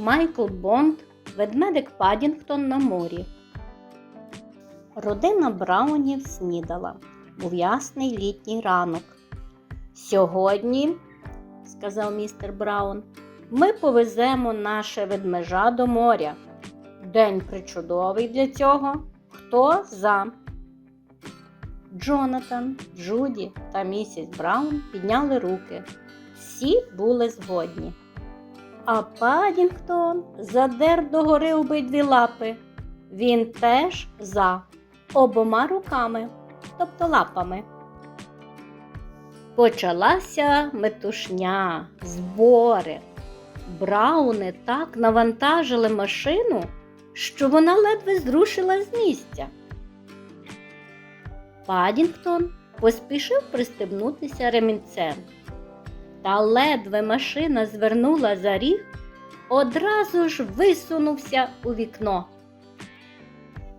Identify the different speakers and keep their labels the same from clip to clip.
Speaker 1: Майкл Бонд, ведмедик Падінгтон на морі. Родина Браунів снідала. Був ясний літній ранок. Сьогодні, сказав містер Браун, ми повеземо наше ведмежа до моря. День причудовий для цього. Хто за? Джонатан, Джуді та місіс Браун підняли руки. Всі були згодні. А Падінгтон задер догори обидві лапи. Він теж за обома руками, тобто лапами. Почалася метушня, збори. Брауни так навантажили машину, що вона ледве зрушила з місця. Падінгтон поспішив пристебнутися ремінцем. Та ледве машина звернула за ріг, одразу ж висунувся у вікно.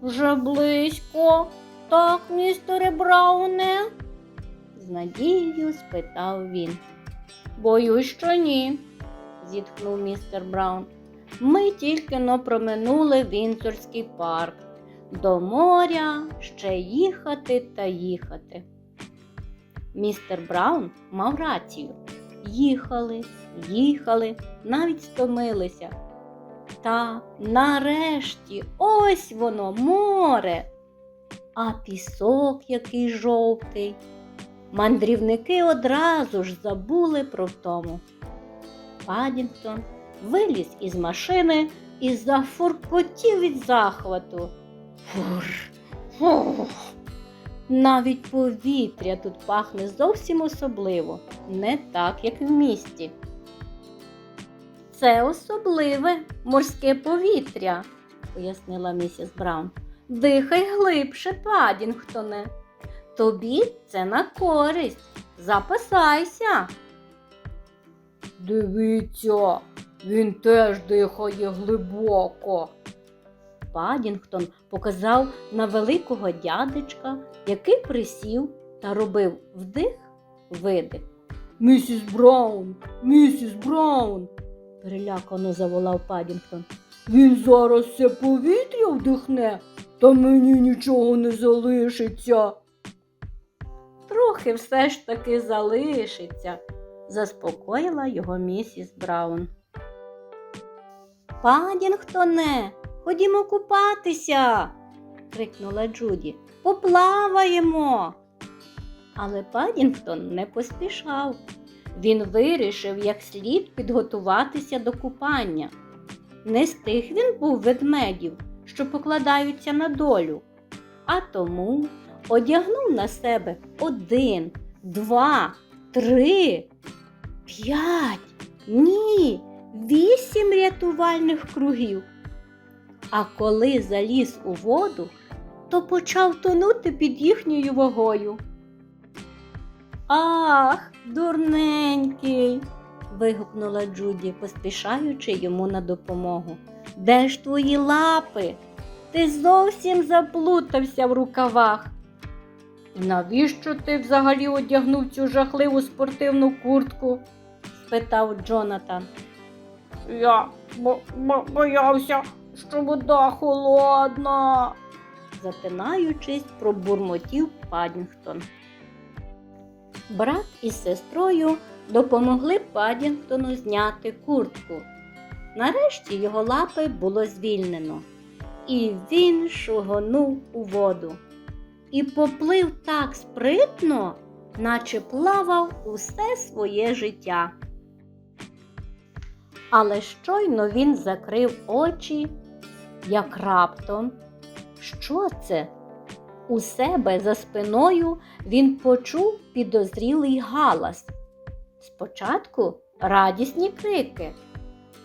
Speaker 1: Вже близько, так, містере Брауне? з надією спитав він. Боюсь, що ні, зітхнув містер Браун. Ми тільки но проминули Вінцорський парк. До моря ще їхати та їхати. Містер Браун мав рацію. Їхали, їхали, навіть стомилися. Та нарешті ось воно море, а пісок який жовтий. Мандрівники одразу ж забули про втому. Падінгтон виліз із машини і зафуркотів від захвату. Фур, фух. Навіть повітря тут пахне зовсім особливо, не так, як в місті. Це особливе морське повітря, пояснила місіс Браун. Дихай глибше, Падінгтоне. Тобі це на користь. Запасайся. Дивіться, він теж дихає глибоко. Падінгтон показав на великого дядечка, який присів та робив вдих, видих. Місіс Браун, місіс Браун, перелякано заволав Падінгтон. Він зараз все повітря вдихне, та мені нічого не залишиться. Трохи все ж таки залишиться, заспокоїла його місіс Браун. Падінгтоне, ходімо купатися, крикнула Джуді. Поплаваємо. Але Падінгтон не поспішав. Він вирішив як слід підготуватися до купання. Не з тих він був ведмедів, що покладаються на долю, а тому одягнув на себе один, два, три, п'ять, ні, вісім рятувальних кругів. А коли заліз у воду, то почав тонути під їхньою вагою. Ах, дурненький. вигукнула Джуді, поспішаючи йому на допомогу. Де ж твої лапи? Ти зовсім заплутався в рукавах. Навіщо ти взагалі одягнув цю жахливу спортивну куртку? спитав Джонатан. Я бо, бо, боявся, що вода холодна, запинаючись, пробурмотів Падінгтон. Брат із сестрою допомогли Падінгтону зняти куртку. Нарешті його лапи було звільнено, і він шугонув у воду. І поплив так спритно, наче плавав усе своє життя. Але щойно він закрив очі, як раптом. Що це? У себе за спиною він почув підозрілий галас. Спочатку радісні крики,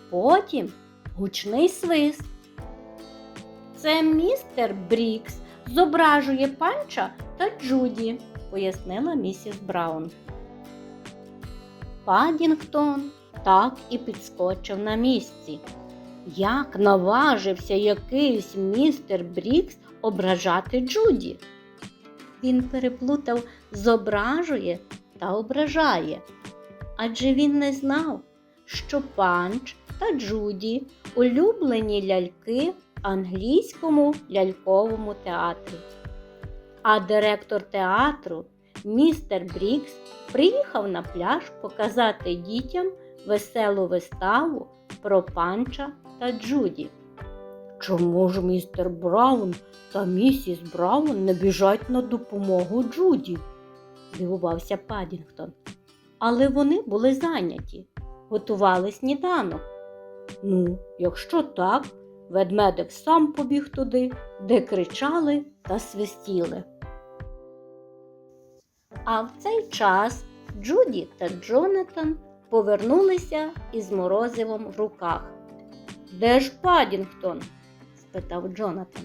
Speaker 1: потім гучний свист. Це містер Брікс зображує панча та Джуді, пояснила місіс Браун. Падінгтон так і підскочив на місці. Як наважився якийсь містер Брікс ображати Джуді? Він переплутав зображує та ображає, адже він не знав, що панч та Джуді улюблені ляльки в англійському ляльковому театрі. А директор театру містер Брікс приїхав на пляж показати дітям веселу виставу про панча та Джуді. Чому ж містер Браун та місіс Браун не біжать на допомогу Джуді? дивувався Падінгтон. Але вони були зайняті, готували сніданок. Ну, якщо так, ведмедик сам побіг туди, де кричали та свистіли. А в цей час Джуді та Джонатан повернулися із морозивом в руках. Де ж Падінгтон? спитав Джонатан.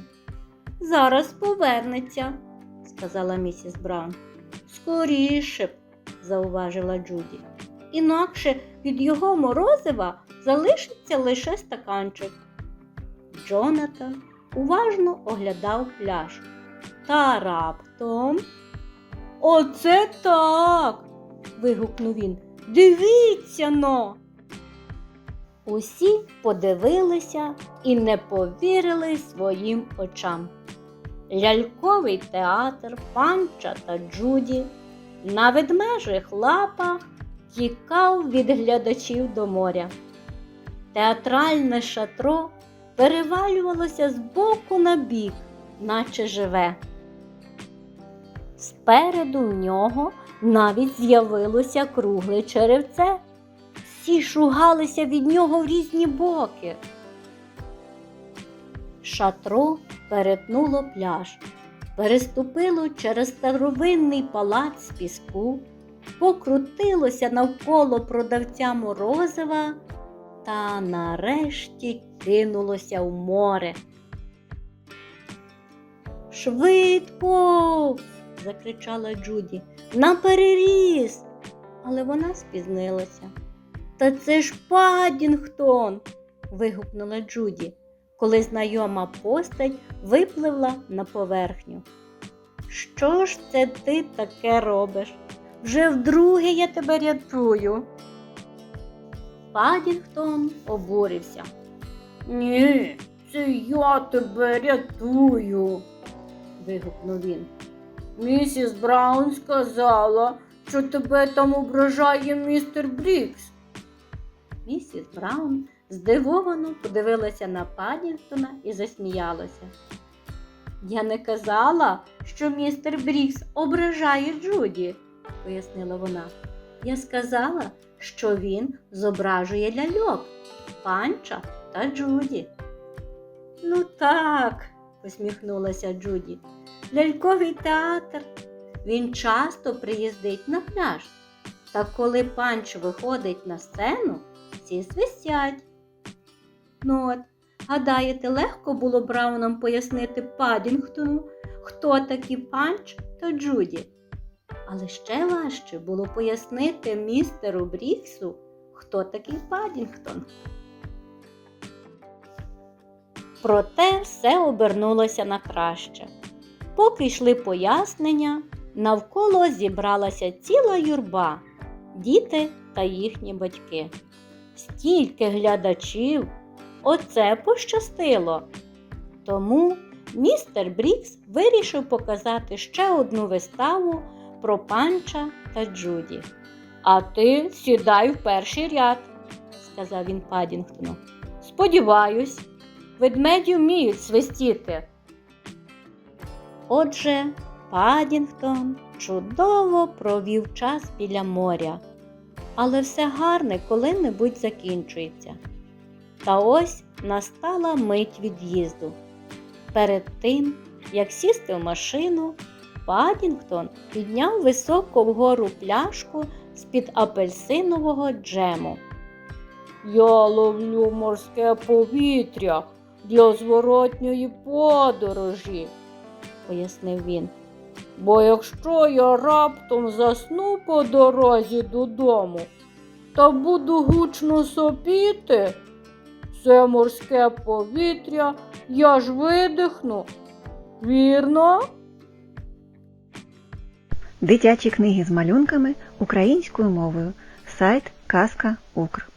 Speaker 1: Зараз повернеться, сказала місіс Браун. Скоріше б, зауважила Джуді. Інакше від його морозива залишиться лише стаканчик. Джонатан уважно оглядав пляж. Та раптом. Оце так. вигукнув він. Дивіться но. Усі подивилися і не повірили своїм очам. Ляльковий театр панча та Джуді на ведмежих лапах тікав від глядачів до моря. Театральне шатро перевалювалося з боку на бік, наче живе. Спереду в нього навіть з'явилося кругле черевце. Всі шугалися від нього в різні боки. Шатро перетнуло пляж, переступило через старовинний палац піску, покрутилося навколо продавця морозива та нарешті кинулося в море. Швидко. закричала Джуді. На переріз. Але вона спізнилася. Та це ж Падінгтон. вигукнула Джуді, коли знайома постать випливла на поверхню. Що ж це ти таке робиш? Вже вдруге я тебе рятую. Падінгтон обурився. Ні, це я тебе рятую, вигукнув він. Місіс Браун сказала, що тебе там ображає містер Брікс. Місіс Браун здивовано подивилася на Падінгтона і засміялася. Я не казала, що містер Брікс ображає Джуді, пояснила вона. Я сказала, що він зображує ляльок, панча та Джуді. Ну так, посміхнулася Джуді. Ляльковий театр. Він часто приїздить на пляж. Та коли панч виходить на сцену, всі свистять. Ну от, гадаєте, легко було Браунам пояснити Падінгтону, хто такі панч та Джуді. Але ще важче було пояснити містеру Бріксу, хто такий Падінгтон. Проте все обернулося на краще. Поки йшли пояснення, навколо зібралася ціла юрба, діти та їхні батьки. Стільки глядачів, оце пощастило. Тому містер Брікс вирішив показати ще одну виставу про панча та Джуді. А ти сідай в перший ряд, сказав він Падінгтону. Сподіваюсь, ведмеді вміють свистіти. Отже, Падінгтон чудово провів час біля моря, але все гарне коли-небудь закінчується. Та ось настала мить від'їзду. Перед тим, як сісти в машину, Падінгтон підняв високо вгору пляшку з-під апельсинового джему. Я ловлю морське повітря для зворотньої подорожі, пояснив він. Бо якщо я раптом засну по дорозі додому та буду гучно сопіти, це морське повітря я ж видихну. Вірно?
Speaker 2: Дитячі книги з малюнками українською мовою. Сайт Казка Укр.